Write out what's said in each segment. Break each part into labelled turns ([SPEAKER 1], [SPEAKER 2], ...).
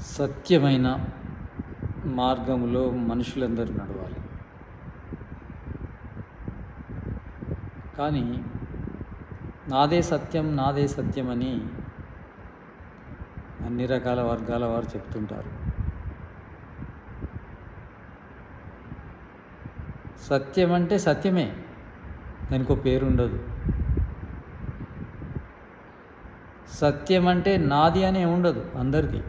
[SPEAKER 1] సత్యమైన మార్గంలో మనుషులందరూ నడవాలి. కానీ నాదే సత్యం నాదే సత్యం అని అన్ని రకాల వర్గాల వారు చెప్తుంటారు. సత్యం అంటే సత్యమే దానికి ఒక పేరు ఉండదు సత్యం అంటే నాది అనే ఉండదు అందరిది.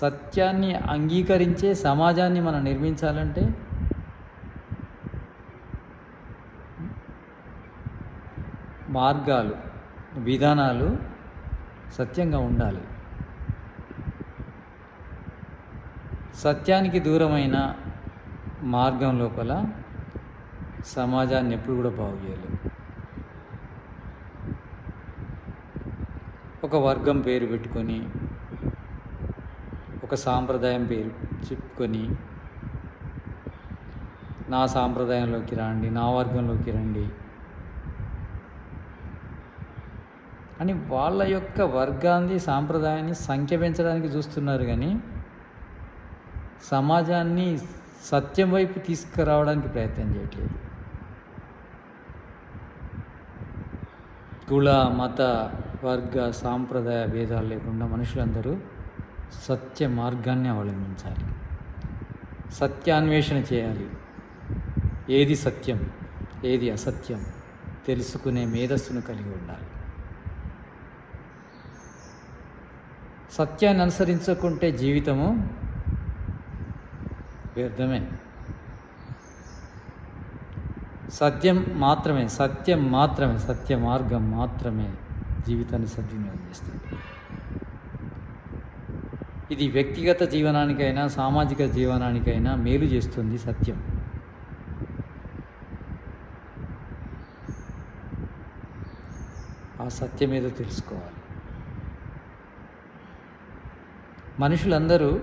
[SPEAKER 1] సత్యాన్ని అంగీకరించే సమాజాన్ని మనం నిర్మించాలంటే మార్గాలు విధానాలు సత్యంగా ఉండాలి. సత్యానికి దూరమైన మార్గం లోపల సమాజాన్ని ఎప్పుడు కూడా బాగు చేయలేము ఒక వర్గం పేరు పెట్టుకొని సాంప్రదాయం పేరు చెప్పుకొని నా సాంప్రదాయంలోకి రండి నా వర్గంలోకి రండి అని వాళ్ళ యొక్క వర్గాన్ని సాంప్రదాయాన్ని సంఖ్య పెంచడానికి చూస్తున్నారు కానీ సమాజాన్ని సత్యం వైపు తీసుకురావడానికి ప్రయత్నం చేయట్లేదు. కుల మత వర్గ సాంప్రదాయ భేదాలు లేకుండా మనుషులందరూ సత్య మార్గాన్ని అవలంబించాలి. సత్యాన్వేషణ చేయాలి. ఏది సత్యం ఏది అసత్యం తెలుసుకునే మేధస్సును కలిగి ఉండాలి. సత్యాన్ని అనుసరించకుంటే జీవితము వ్యర్థమే. సత్యం మాత్రమే సత్యం మాత్రమే సత్య మార్గం మాత్రమే జీవితాన్ని సద్వినియోగం చేస్తుంది. ఇది వ్యక్తిగత జీవనానికైనా సామాజిక జీవనానికైనా మేలు చేస్తుంది సత్యం. ఆ సత్యం ఏదో తెలుసుకోవాలి. మనుషులందరూ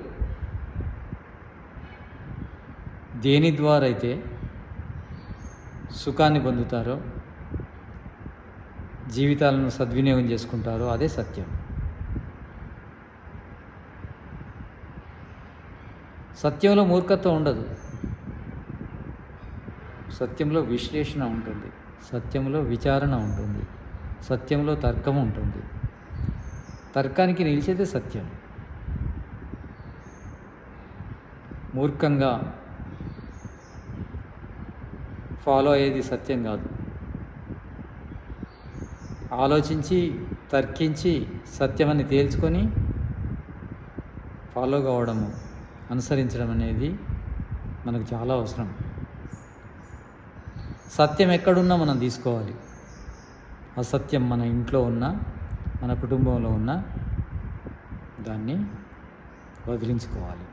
[SPEAKER 1] దేని ద్వారా అయితే సుఖాన్ని పొందుతారో జీవితాలను సద్వినియోగం చేసుకుంటారో అదే సత్యం. సత్యంలో మూర్ఖత్వం ఉండదు. సత్యంలో విశ్లేషణ ఉంటుంది. సత్యంలో విచారణ ఉంటుంది. సత్యంలో తర్కం ఉంటుంది. తర్కానికి నిలిచేదే సత్యం. మూర్ఖంగా ఫాలో అయ్యేది సత్యం కాదు. ఆలోచించి తర్కించి సత్యమని తేల్చుకొని ఫాలో కావడము. అనుసరించడం అనేది మనకు చాలా అవసరం. సత్యం ఎక్కడున్నా మనం తీసుకోవాలి. అసత్యం మన ఇంట్లో ఉన్న మన కుటుంబంలో ఉన్న దాన్ని వదిలించుకోవాలి.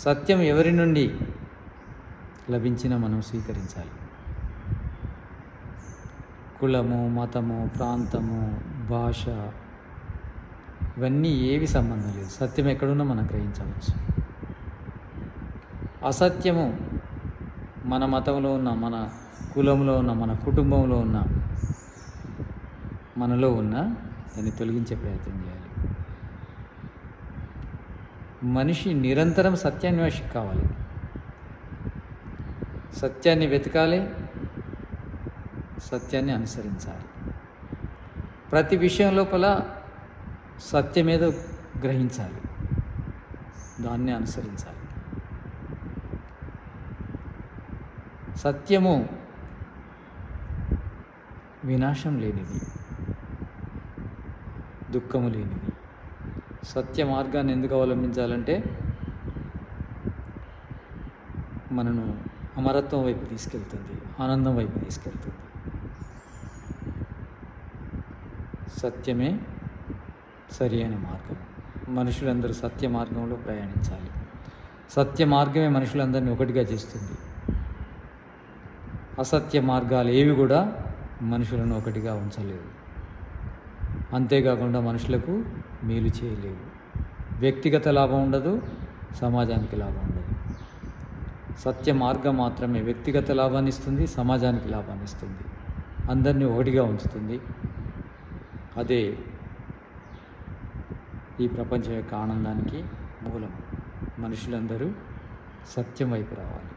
[SPEAKER 1] సత్యం ఎవరి నుండి లభించినా మనం స్వీకరించాలి. కులము మతము ప్రాంతము భాష ఇవన్నీ ఏవి సంబంధం లేదు. సత్యం ఎక్కడున్నా మనం గ్రహించవచ్చు. అసత్యము మన మతంలో ఉన్న మన కులంలో ఉన్న మన కుటుంబంలో ఉన్న మనలో ఉన్న దాన్ని తొలగించే ప్రయత్నం చేయాలి. మనిషి నిరంతరం సత్యాన్వేషి కావాలి సత్యాన్ని వెతకాలి సత్యాన్ని అనుసరించాలి. ప్రతి విషయం లోపల సత్యమేదో గ్రహించాలి. దాన్ని అనుసరించాలి. సత్యము వినాశం లేనిది దుఃఖము లేనిది. సత్య మార్గాన్ని ఎందుకు అవలంబించాలంటే మనను అమరత్వం వైపు తీసుకెళ్తుంది ఆనందం వైపు తీసుకెళ్తుంది. సత్యమే సరి అయిన మార్గం. మనుషులందరూ సత్య మార్గంలో ప్రయాణించాలి. సత్య మార్గమే మనుషులందరినీ ఒకటిగా చేస్తుంది. అసత్య మార్గాలు ఏవి కూడా మనుషులను ఒకటిగా ఉంచలేవు. అంతేకాకుండా మనుషులకు మేలు చేయలేవు. వ్యక్తిగత లాభం ఉండదు సమాజానికి లాభం ఉండదు. సత్య మార్గం మాత్రమే వ్యక్తిగత లాభాన్ని ఇస్తుంది సమాజానికి లాభాన్ని ఇస్తుంది. అందరినీ ఒకటిగా ఉంచుతుంది. అదే ఈ ప్రపంచం యొక్క ఆనందానికి మూలం. మనుషులందరూ సత్యం వైపు రావాలి.